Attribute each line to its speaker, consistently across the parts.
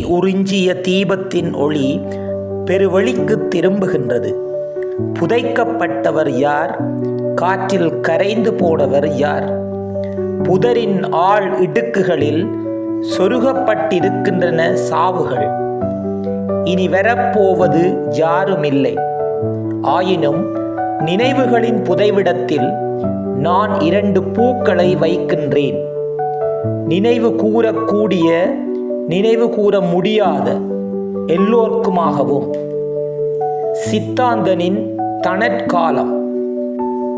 Speaker 1: உறிஞ்சிய தீபத்தின் ஒளி பெருவழிக்கு திரும்புகின்றது. புதைக்கப்பட்டவர் யார்? காற்றில் கரைந்து போனவர் யார்? புதரின் ஆள் இடுக்குகளில் சொருகப்பட்டிருக்கின்றன சாவுகள். இனி வரப்போவது யாருமில்லை. ஆயினும் நினைவுகளின் புதைவிடத்தில் நான் இரண்டு பூக்களை வைக்கின்றேன். நினைவு கூறக்கூடிய நினைவு கூற முடியாத எல்லோர்க்குமாகவும். சித்தாந்தனின் தனற்காலம்.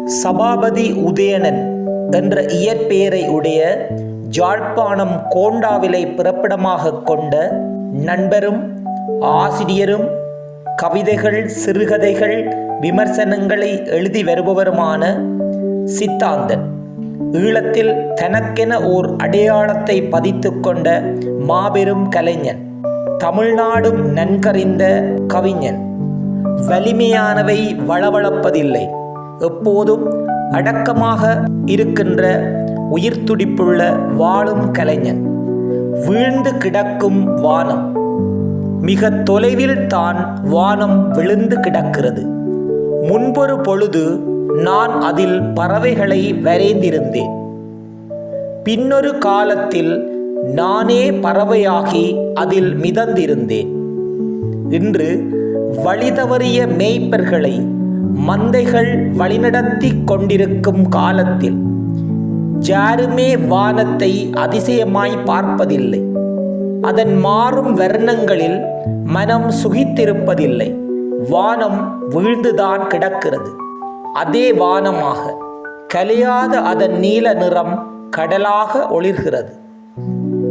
Speaker 1: சபாபதி உதயணன் என்ற இயற்பெயரை உடைய ஜாழ்ப்பாணம் கோண்டாவிலை பிறப்பிடமாக கொண்ட நண்பரும் ஆசிரியரும் கவிதைகள் சிறுகதைகள் விமர்சனங்களை எழுதி வருபவருமான சித்தாந்தன். ஈழத்தில் தனக்கென ஓர் அடையாளத்தை பதித்துக் கொண்ட மாபெரும் கலைஞன் தமிழ்நாடும் நன்கறிந்த கவிஞன். வலிமையானவை வளவளப்பதில்லை. எப்போதும் அடக்கமாக இருக்கின்ற உயிர் துடிப்புள்ள வாழும் கலைஞன். வீழ்ந்து கிடக்கும் வானம். மிக தொலைவில் தான் வானம் விழுந்து கிடக்கிறது. முன்பொரு பொழுது நான் அதில் பறவைகளை வரைந்திருந்தேன். பின்னொரு காலத்தில் நானே பறவையாகி அதில் மிதந்திருந்தேன். இன்று வழிதவறிய மேய்ப்பர்களை மந்தைகள் வழிநடத்தி கொண்டிருக்கும் காலத்தில் ஜாருமே வானத்தை அதிசயமாய் பார்ப்பதில்லை. அதன் மாறும் வர்ணங்களில் மனம் சுகித்திருப்பதில்லை. வானம் வீழ்ந்துதான் கிடக்கிறது. அதே வானமாக கலையாத அதன் நீல நிறம் கடலாக ஒளிர்கிறது.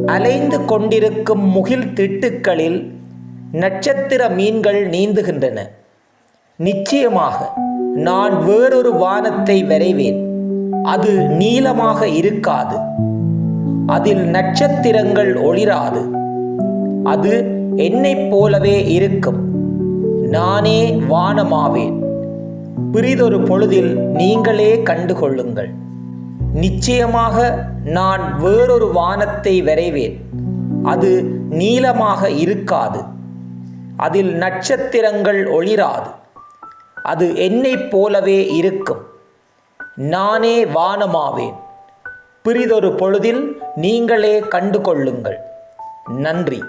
Speaker 1: அலைந்து கொண்டிருக்கும் முகில் திட்டுக்களில் நட்சத்திர மீன்கள் நீந்துகின்றன. நிச்சயமாக நான் வேறொரு வானத்தை வரைவேன். அது நீளமாக இருக்காது. அதில் நட்சத்திரங்கள் ஒளிராது. அது என்னைப் போலவே இருக்கும். நானே வானமாவேன். பிறிதொரு பொழுதில் நீங்களே கண்டுகொள்ளுங்கள். நிச்சயமாக நான் வேறொரு வானத்தை வரைவேன். அது நீளமாக இருக்காது. அதில் நட்சத்திரங்கள் ஒளிராது. அது என்னைப் போலவே இருக்கும். நானே வானமாவேன். பிறிதொரு பொழுதில் நீங்களே கண்டுகொள்ளுங்கள். நன்றி.